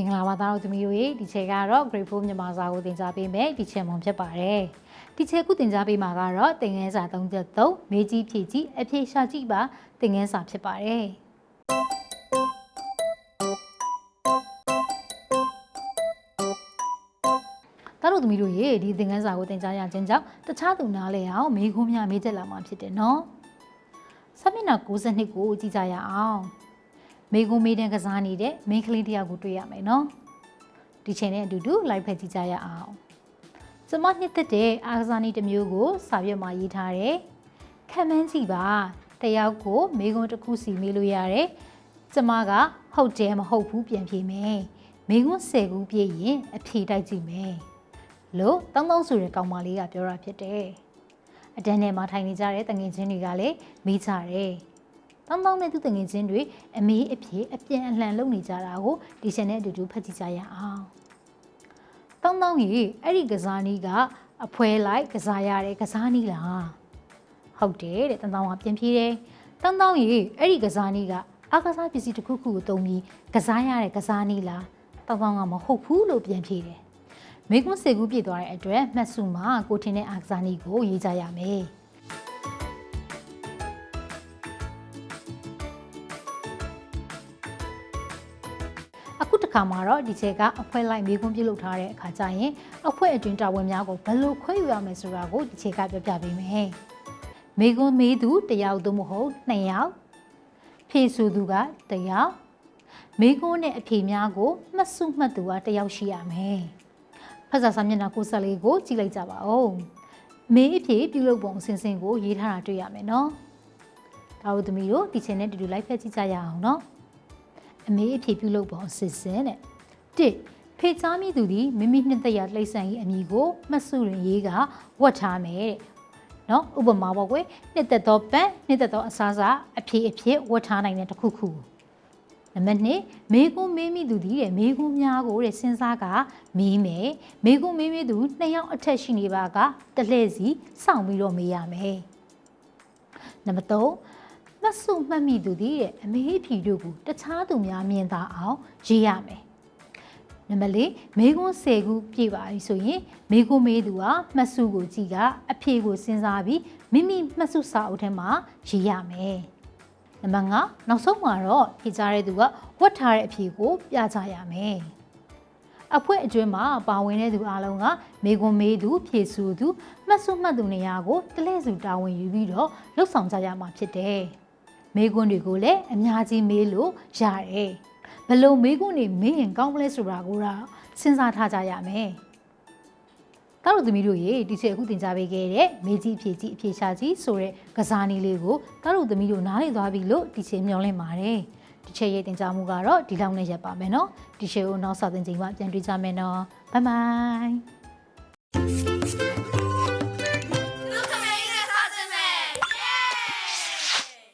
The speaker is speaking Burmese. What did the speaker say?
င်္ဂလာပါသားတို့သမီးတို့ရေဒီချက်ကတော့ grade 4မြန်မာစာကိုသင်ကြားပေးမယ်ဒီချက်မွန်ဖြစ်ပါတယ်ဒီချက်ခုသင်ကြားပေးမှာကတော့သင်ငန်းစာ33မေးကြီးဖြည့်ကြီးအဖြေရှာကြည့်ပါသင်ငန်းစာဖြစ်ပါတယ်သားတို့သမီးတို့ရေဒီသင်ခန်းစာကိုသင်ကြားရခြင်းကြောင့်တခြားသူနားလဲအောင်မေးခွန်းများမေးချက်လာမှာဖြစ်တယ်နော်။ဆက်မျက်နှာ62ကိုကြည့်ကြရအောင်။ မေးခွန်းမေးတဲ့ကစားနေတဲ့မိန်းကလေးတစ်ယောက်ကိုတွေ့ရမယ်နော်။ဒီချိန်နဲ့အတူတူလိုက်ဖက်ကြည့်ကြရအောင်။ကျမနှစ်သက်တဲ့အားကစားနည်းတစ်မျိုးကိုစာရွက်မှာရေးထားတယ်။ခံမှန်းကြည့်ပါ။တယောက်ကိုမေးခွန်းတစ်ခုစီမေးလို့ရတယ်။ကျမကဟုတ်တယ်မဟုတ်ဘူးပြန်ဖြေမယ်။မေးခွန်း10ခုပြည့်ရင်အဖြေတိုက်ကြည့်မယ်။လို့တောင်းတောင်းဆိုတဲ့ကောင်မလေးကပြောတာဖြစ်တယ်။အတန်းထဲမှာထိုင်နေကြတဲ့တငငချင်းတွေကလည်းမေးကြတယ်။ တောင်းတောင်းနဲ့သူတငငချင်းတွေအမေးအဖြေအပြန်အလှန်လုပ်နေကြတာကိုဒီရှင်နဲ့အတူတူဖတ်ကြည့်ကြရအောင်။တောင်းတောင်းကြီးအဲ့ဒီကစားနည်းကအဖွဲလိုက်ကစားရတဲ့ကစားနည်းလား။ဟုတ်တယ်တဲ့တောင်းတောင်းကပြန်ပြေးတယ်။တောင်းတောင်းကြီးအဲ့ဒီကစားနည်းကအားကစားပစ္စည်းတစ်ခုခုကိုတုံးပြီးကစားရတဲ့ကစားနည်းလား။တောင်းတောင်းကမဟုတ်ဘူးလို့ပြန်ပြေးတယ်။မေကွန်းစေကူးပြည့်သွားတဲ့အတွက်မှတ်စုမှာကိုထင်းတဲ့အာကစားနည်းကိုရေးကြရမယ်။ အခုတစ်ခါမှာတော့ဒီချက်ကအဖွဲလိုက်မေကွန်းပြုတ်လုပ်ထားတဲ့အခါကျရင်အဖွဲအတွင်းတာဝန်များကိုဘယ်လိုခွဲယူရမလဲဆိုတာကိုဒီချက်ကပြောပြပေးမယ်။မေကွန်းမေးသူတစ်ယောက်သို့မဟုတ်နှစ်ယောက်ဖြေဆိုသူကတစ်ယောက်မေကွန်းနဲ့အဖြေများကိုမှတ်စုမှတ်သူကတစ်ယောက်ရှိရမယ်။ဖတ်စာစာမျက်နှာ94ကိုကြည့်လိုက်ကြပါဦး။မေးအဖြေပြုလုပ်ပုံအစဉ်စဉ်ကိုရေးထားတာတွေ့ရမယ်နော်။ဒါတို့သမီးတို့ဒီချိန်နဲ့တူတူလိုက်ဖက်ကြည့်ကြရအောင်နော်။ အမေးအဖြေပြုလုပ်ပုံအစဉ်စဉ်တဲ့။တစ်ဖေချားမိသူသည်မိမိနှစ်သက်ရလှိမ့်ဆန်၏အမိကိုမှတ်စုရင်ရေးကဝတ်ထားမယ်တဲ့။နော်ဥပမာပေါ့ကွယ်နှစ်သက်သောပန်းနှစ်သက်သောအစားအစာအဖြေအဖြစ်ဝတ်ထားနိုင်တဲ့တစ်ခုခု။နံပါတ်2မေကွန်းမေးမိသူဒီတဲ့မေကွန်းများကိုတဲ့စဉ်းစားကမေးမယ်မေကွန်းမေးမိသူနှစ်ယောက်အထက်ရှိနေပါကတလှည့်စီစောင့်ပြီးတော့မေးရမယ်နံပါတ်3 မဆုမှတ်မိသူဒီတဲ့အမေးဖြီတို့ကိုတခြားသူများမြင်သာအောင်ရေးရမယ်နံပါတ်၄မေကွန်း10ခုပြည့်ပါပြီဆိုရင်မေကွန်းမေးသူကမှတ်စုကိုကြည့်ကအဖြေကိုစဉ်းစားပြီးမိမိမှတ်စုစာအုပ်ထဲမှာရေးရမယ်နံပါတ်5နောက်ဆုံးမှာတော့ဖြေကြားတဲ့သူကဝတ်ထားတဲ့အဖြေကိုပြကြရမယ်အဖွဲအတွင်းမှာပါဝင်တဲ့သူအားလုံးကမေကွန်မေးသူဖြည့်ဆူသူမှတ်စုမှတ်သူနေရာကိုတလဲစုတာဝန်ယူပြီးတော့လှုပ်ဆောင်ကြရမှာဖြစ်တယ်။ မေကွန်တွေကိုလည်းအများကြီးမေးလို့ရတယ်။ဘလို့မေကွန်တွေမေးရင်ကောင်းမလဲဆိုတာကိုတော့စဉ်းစားထားကြရမယ်။တောက်တို့သမီးတို့ရေဒီချက်အခုသင်ကြားပေးခဲ့တဲ့မေကြီးအဖြေကြီးအဖြေရှာကြီးဆိုတဲ့ကစားနည်းလေးကိုတောက်တို့သမီးတို့နားလည်သွားပြီလို့ဒီချက်မျှော်လင့်ပါတယ်ဒီချက်ရဲ့သင်ကြားမှုကတော့ဒီလောက်နဲ့ရပ်ပါမယ်နော်ဒီချက်ကိုနောက်စာသင်ချိန်မှာပြန်တွေ့ကြမယ်နော်ဘိုင်ဘိုင်